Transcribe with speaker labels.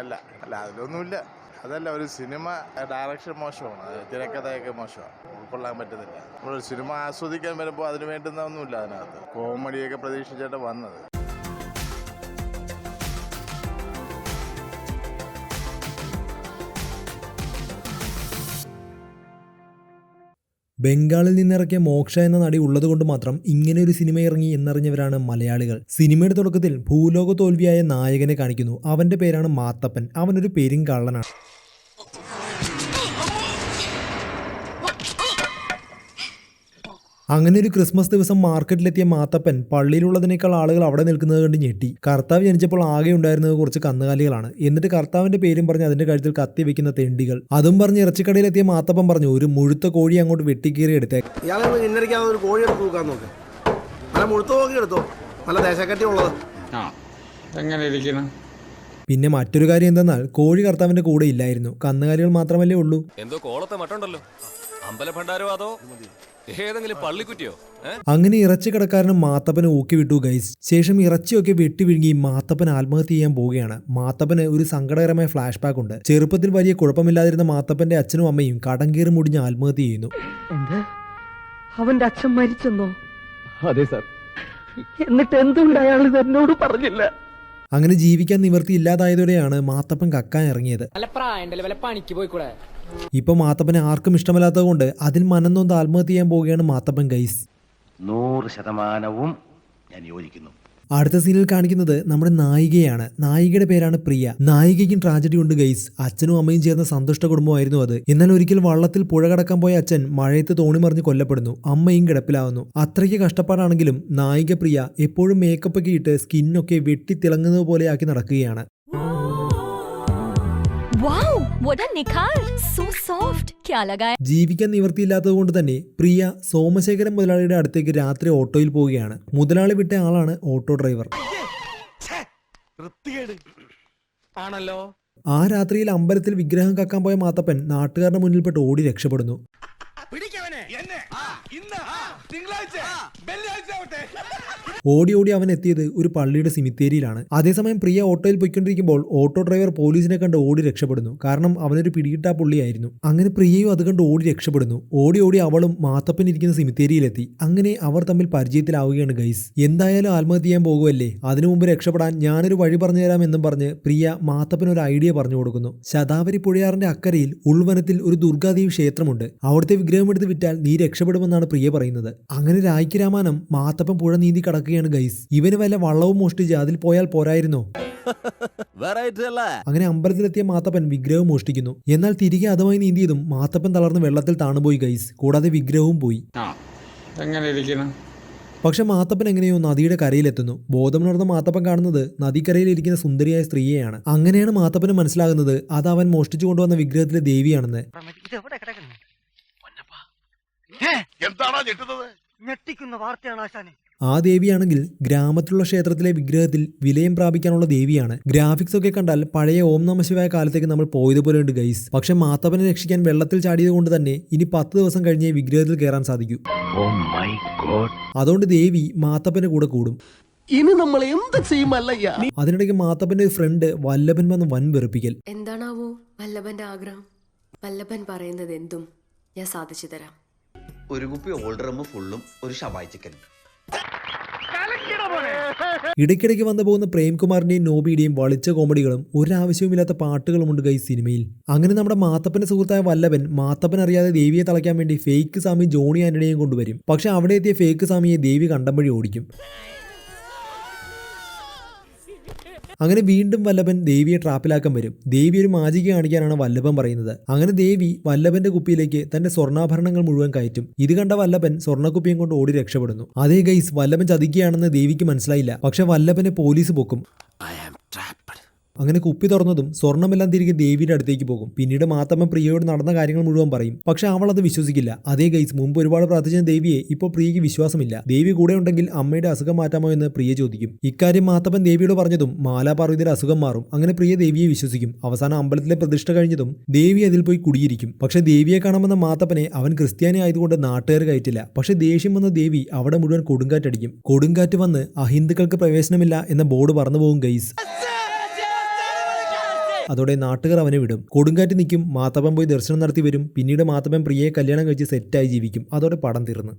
Speaker 1: അല്ല അല്ല അതിലൊന്നുമില്ല. അതല്ല ഒരു സിനിമ ഡയറക്ഷൻ മോശമാണ്. തിരക്കഥയൊക്കെ മോശമാണ്. ഉൾക്കൊള്ളാൻ പറ്റുന്നില്ല. നമ്മളൊരു സിനിമ ആസ്വദിക്കാൻ വരുമ്പോൾ അതിന് വേണ്ടുന്ന ഒന്നുമില്ല അതിനകത്ത്. കോമഡിയൊക്കെ പ്രതീക്ഷിച്ചിട്ട് വന്നത്.
Speaker 2: ബംഗാളിൽ നിന്നിറക്കിയ മോക്ഷ എന്ന നടി ഉള്ളതുകൊണ്ട് മാത്രം ഇങ്ങനെ ഒരു സിനിമ ഇറങ്ങി എന്നറിഞ്ഞവരാണ് മലയാളികൾ. സിനിമയുടെ തുടക്കത്തിൽ ഭൂലോക തോൽവിയായ നായകനെ കാണിക്കുന്നു. അവന്റെ പേരാണ് മാത്തപ്പൻ. അവനൊരു പേരും കള്ളനാണ് അങ്ങനെ ഒരു ക്രിസ്മസ് ദിവസം മാർക്കറ്റിലെത്തിയ മാത്തപ്പൻ പള്ളിയിലുള്ളതിനേക്കാൾ ആളുകൾ അവിടെ നിൽക്കുന്നത് കണ്ട് ഞെട്ടി. കർത്താവ് ജനിച്ചപ്പോൾ ആകെ ഉണ്ടായിരുന്നത് കുറച്ച് കന്നുകാലികളാണ്. എന്നിട്ട് കർത്താവിന്റെ പേരും പറഞ്ഞ് അതിന്റെ കഴുത്തിൽ കത്തി വെക്കുന്ന തെണ്ടികൾ. അതും പറഞ്ഞ് ഇറച്ചിക്കടയിലെത്തിയ മാത്തപ്പൻ പറഞ്ഞു ഒരു മുഴുത്ത കോഴി അങ്ങോട്ട് വെട്ടിക്കീറി എടുത്തേ.
Speaker 3: ഇയാളെ ഇന്നരിക്കാതെ ഒരു കോഴി എടുത്ത് നോക്കാൻ നോക്ക്. നല്ല മുഴുത്ത കോഴി എടുത്തോ. നല്ല ദേശക്കട്ടി ഉള്ളത്.
Speaker 4: ആ എങ്ങനെ ഇരിക്കണം?
Speaker 2: പിന്നെ മറ്റൊരു കാര്യം എന്തെന്നാൽ കോഴി കർത്താവിന്റെ കൂടെ ഇല്ലായിരുന്നു. കന്നുകാലികൾ മാത്രമല്ലേ ഉള്ളൂ.
Speaker 5: എന്തോ കോളത്തെ മട്ടുണ്ടല്ലോ. അമ്പല ഭണ്ഡാരോ അതോ? ഏതെങ്കിലും പള്ളിക്കുറ്റിയോ? ഏ?
Speaker 2: അങ്ങനെ ഇറച്ചി കടക്കാരനും മാത്തപ്പനെ ഊക്കി വിട്ടു ഗൈസ് ശേഷം ഇറച്ചിയൊക്കെ വെട്ടി വിഴുങ്ങി മാത്തപ്പൻ ആത്മഹത്യ ചെയ്യാൻ പോവുകയാണ്. മാത്തപ്പന് ഒരു സങ്കടകരമായ ഫ്ലാഷ് ബാക്ക് ഉണ്ട്. ചെറുപ്പത്തിൽ വലിയ കുഴപ്പമില്ലാതിരുന്ന മാത്തപ്പന്റെ അച്ഛനും അമ്മയും കടം കീറി മുടിഞ്ഞ് ആത്മഹത്യ ചെയ്യുന്നു.
Speaker 6: അവന്റെ അച്ഛൻ മരിച്ചെന്നോ?
Speaker 7: അതെ സാർ
Speaker 6: എന്നിട്ട് എന്തുകൊണ്ട് അയാൾ ഇത് എന്നോട് പറഞ്ഞില്ല?
Speaker 2: അങ്ങനെ ജീവിക്കാൻ നിവൃത്തി ഇല്ലാതായതോടെയാണ് മാത്തപ്പൻ കക്കാൻ ഇറങ്ങിയത്.
Speaker 8: പോയിക്കൂടെ?
Speaker 2: ഇപ്പൊ മാത്തപ്പനെ ആർക്കും ഇഷ്ടമല്ലാത്തത് കൊണ്ട് അതിൽ മനം നൊന്ത് ആത്മഹത്യ ചെയ്യാൻ പോവുകയാണ് മാത്തപ്പൻ ഗൈസ്.
Speaker 9: നൂറ് ശതമാനവും ഞാൻ യോജിക്കുന്നു.
Speaker 2: അടുത്ത സീനിൽ കാണിക്കുന്നത് നമ്മുടെ നായികയാണ്. നായികയുടെ പേരാണ് പ്രിയ. നായികയ്ക്കും ട്രാജഡി ഉണ്ട് ഗൈസ്. അച്ഛനും അമ്മയും ചേർന്ന സന്തുഷ്ട കുടുംബമായിരുന്നു അത്. എന്നാൽ ഒരിക്കൽ വള്ളത്തിൽ പുഴ കടക്കാൻ പോയ അച്ഛൻ മഴയത്ത് തോണി മറിഞ്ഞ് കൊല്ലപ്പെടുന്നു. അമ്മയും കിടപ്പിലാവുന്നു. അത്രയ്ക്ക് കഷ്ടപ്പാടാണെങ്കിലും നായിക പ്രിയ എപ്പോഴും മേക്കപ്പ് ഒക്കെ ഇട്ട് സ്കിന്നൊക്കെ വെട്ടി തിളങ്ങുന്നത് പോലെയാക്കി നടക്കുകയാണ്. ജീവിക്കാൻ നിവൃത്തിയില്ലാത്തത് കൊണ്ട് തന്നെ പ്രിയ സോമശേഖരൻ മുതലാളിയുടെ അടുത്തേക്ക് രാത്രി ഓട്ടോയിൽ പോവുകയാണ്. മുതലാളി വിട്ട ആളാണ് ഓട്ടോ ഡ്രൈവർ.
Speaker 5: ആണല്ലോ.
Speaker 2: ആ രാത്രിയിൽ അമ്പലത്തിൽ വിഗ്രഹം കക്കാൻ പോയ മാത്തപ്പൻ നാട്ടുകാരുടെ മുന്നിൽപ്പെട്ട് ഓടി രക്ഷപ്പെടുന്നു. ഓടി ഓടി അവൻ എത്തിയത് ഒരു പള്ളിയുടെ സിമിത്തേരിയിലാണ്. അതേസമയം പ്രിയ ഓട്ടോയിൽ പോയിക്കൊണ്ടിരിക്കുമ്പോൾ ഓട്ടോ ഡ്രൈവർ പോലീസിനെ കണ്ട് ഓടി രക്ഷപ്പെടുന്നു. കാരണം അവനൊരു പിടികിട്ടാ പുള്ളിയായിരുന്നു. അങ്ങനെ പ്രിയയും അത് കണ്ട് ഓടി രക്ഷപ്പെടുന്നു. ഓടി ഓടി അവളും മാത്തപ്പൻ ഇരിക്കുന്ന സിമിത്തേരിയിലെത്തി. അങ്ങനെ അവർ തമ്മിൽ പരിചയത്തിലാവുകയാണ് ഗൈസ്. എന്തായാലും ആത്മഹത്യ ചെയ്യാൻ പോകുമല്ലേ അതിനു മുമ്പ് രക്ഷപ്പെടാൻ ഞാനൊരു വഴി പറഞ്ഞു തരാം എന്നും പറഞ്ഞ് പ്രിയ മാത്തപ്പൻ ഒരു ഐഡിയ പറഞ്ഞു കൊടുക്കുന്നു. ശതാവരി പുഴയാറിന്റെ അക്കരയിൽ ഉൾവനത്തിൽ ഒരു ദുർഗാദേവി ക്ഷേത്രമുണ്ട്. അവിടുത്തെ വിഗ്രഹം എടുത്ത് വിറ്റാൽ നീ രക്ഷപ്പെടുമെന്നാണ് പ്രിയ പറയുന്നത്. അങ്ങനെ രായ്ക്ക് രാമാനം മാത്തപ്പൻ പുഴ നീന്തി കടക്കുകയാണ് ഗൈസ് ഇവന് വല്ല വള്ളവും മോഷ്ടിച്ച് അതിൽ പോയാൽ പോരായിരുന്നോ. അങ്ങനെ അമ്പലത്തിലെത്തിയ മാത്തപ്പൻ വിഗ്രഹം മോഷ്ടിക്കുന്നു. എന്നാൽ തിരികെ അതുമായി നീന്തിയതും മാത്തപ്പൻ തളർന്ന് വെള്ളത്തിൽ താണുപോയി ഗൈസ് കൂടാതെ വിഗ്രഹവും പോയി.
Speaker 4: എങ്ങനെ ഇരിക്കണം?
Speaker 2: പക്ഷെ മാത്തപ്പൻ എങ്ങനെയോ നദിയുടെ കരയിലെത്തുന്നു. ബോധമുണർന്ന മാത്തപ്പൻ കാണുന്നത് നദിക്കരയിൽ ഇരിക്കുന്ന സുന്ദരിയായ സ്ത്രീയെയാണ്. അങ്ങനെയാണ് മാത്തപ്പന് മനസ്സിലാകുന്നത് അത് അവൻ മോഷ്ടിച്ചു കൊണ്ടുവന്ന വിഗ്രഹത്തിലെ ദേവിയാണെന്ന്.
Speaker 1: എന്താണോ ഞെട്ടുന്നത്?
Speaker 6: ഞെട്ടിക്കുന്ന വാർത്തയാണ് ആശാനെ.
Speaker 2: ആ ദേവിയാണെങ്കിൽ ഗ്രാമത്തിലുള്ള ക്ഷേത്രത്തിലെ വിഗ്രഹത്തിൽ വിലയം പ്രാപിക്കാനുള്ള ദേവിയാണ്. ഗ്രാഫിക്സ് ഒക്കെ കണ്ടാൽ പഴയ ഓം നമശിവായ കാലത്തേക്ക് നമ്മൾ പോയതുപോലെ ഉണ്ട് ഗൈസ് പക്ഷെ മാത്തപ്പനെ രക്ഷിക്കാൻ വെള്ളത്തിൽ ചാടിയത് കൊണ്ട് തന്നെ ഇനി പത്ത് ദിവസം കഴിഞ്ഞേ വിഗ്രഹത്തിൽ കയറാൻ സാധിക്കൂ.
Speaker 9: ഓ മൈ ഗോഡ്
Speaker 2: അതുകൊണ്ട് ദേവി മാത്തപ്പന്റെ കൂടെ കൂടും.
Speaker 7: ഇനി നമ്മൾ എന്ത് ചെയ്യുമല്ലയ്യ?
Speaker 2: അതിനിടയ്ക്ക് മാത്തപ്പന്റെ ഒരു ഫ്രണ്ട് വല്ലഭൻ വന്ന് വൻ വെറുപ്പിക്കൽ.
Speaker 10: എന്താണാവോ വല്ലഭന്റെ ആഗ്രഹം? വല്ലഭൻ പറയുന്നത് എന്തും ഞാൻ സാധിച്ചു തരാം.
Speaker 3: ഒരു കുപ്പി ഓൾഡ് റമ്മ് ഫുള്ളും ഒരു ഷവായ് ചിക്കൻ
Speaker 2: ഇടയ്ക്കിടയ്ക്ക് വന്നു പോകുന്ന പ്രേംകുമാറിന്റെയും നോബിയുടെയും വളിച്ച കോമഡികളും ഒരാവശ്യവുമില്ലാത്ത പാട്ടുകളുമുണ്ട് ഗൈ സിനിമയിൽ. അങ്ങനെ നമ്മുടെ മാത്തപ്പന്റെ സുഹൃത്തായ വല്ലഭൻ മാത്തപ്പൻ അറിയാതെ ദേവിയെ തളയ്ക്കാൻ വേണ്ടി ഫേക്ക് സ്വാമി ജോണി ആന്റണിയെയും കൊണ്ടുവരും. പക്ഷെ അവിടെ എത്തിയ ഫേക്ക് സ്വാമിയെ ദേവി കണ്ടം വഴി ഓടിക്കും. അങ്ങനെ വീണ്ടും വല്ലഭൻ ദേവിയെ ട്രാപ്പിലാക്കാൻ വരും. ദേവി ഒരു മാജിക കാണിക്കാനാണ് വല്ലഭൻ പറയുന്നത്. അങ്ങനെ ദേവി വല്ലഭന്റെ കുപ്പിയിലേക്ക് തന്റെ സ്വർണാഭരണങ്ങൾ മുഴുവൻ കയറ്റും. ഇത് കണ്ട വല്ലഭൻ സ്വർണക്കുപ്പിയും കൊണ്ട് ഓടി രക്ഷപ്പെടുന്നു. അതേ ഗൈസ് വല്ലഭൻ ചതിക്കുകയാണെന്ന് ദേവിക്ക് മനസ്സിലായില്ല. പക്ഷെ വല്ലഭനെ പോലീസ് പൊക്കും. അങ്ങനെ കുപ്പി തുറന്നതും സ്വർണമെല്ലാം തിരികെ ദേവിയുടെ അടുത്തേക്ക് പോകും. പിന്നീട് മാത്തമ്മ പ്രിയയോട് നടന്ന കാര്യങ്ങൾ മുഴുവൻ പറയും. പക്ഷെ അവൾ അത് വിശ്വസിക്കില്ല. അതേ ഗൈസ് മുമ്പ് ഒരുപാട് പ്രാർത്ഥിച്ച ദേവിയെ ഇപ്പോൾ പ്രിയയ്ക്ക് വിശ്വാസമില്ല. ദേവി കൂടെ ഉണ്ടെങ്കിൽ അമ്മയുടെ അസുഖം മാറ്റാമോ എന്ന് പ്രിയ ചോദിക്കും. ഇക്കാര്യം മാത്തപ്പൻ ദേവിയോട് പറഞ്ഞതും മാലാപാർവതിയുടെ അസുഖം മാറും. അങ്ങനെ പ്രിയ ദേവിയെ വിശ്വസിക്കും. അവസാനം അമ്പലത്തിലെ പ്രതിഷ്ഠ കഴിഞ്ഞതും ദേവി അതിൽ പോയി കുടിയിരിക്കും. പക്ഷെ ദേവിയെ കാണാമെന്ന മാത്തപ്പനെ അവൻ ക്രിസ്ത്യാനി ആയതുകൊണ്ട് നാട്ടുകാർ കയറ്റില്ല. പക്ഷെ ദേഷ്യം വന്ന ദേവി അവിടെ മുഴുവൻ കൊടുങ്കാറ്റടിക്കും. കൊടുങ്കാറ്റ് വന്ന് അഹിന്ദുക്കൾക്ക് പ്രവേശനമില്ല എന്ന ബോർഡ് പറന്നു പോകും ഗൈസ്. അതോടെ നാട്ടുകാർ അവനെ വിടും. കൊടുങ്കാറ്റ് നിൽക്കും മാത്തപ്പൻ പോയി ദർശനം നടത്തി വരും. പിന്നീട് മാത്തപ്പൻ പ്രിയയെ കല്യാണം കഴിച്ച് സെറ്റായി ജീവിക്കും. അതോടെ പടം തീർന്നു.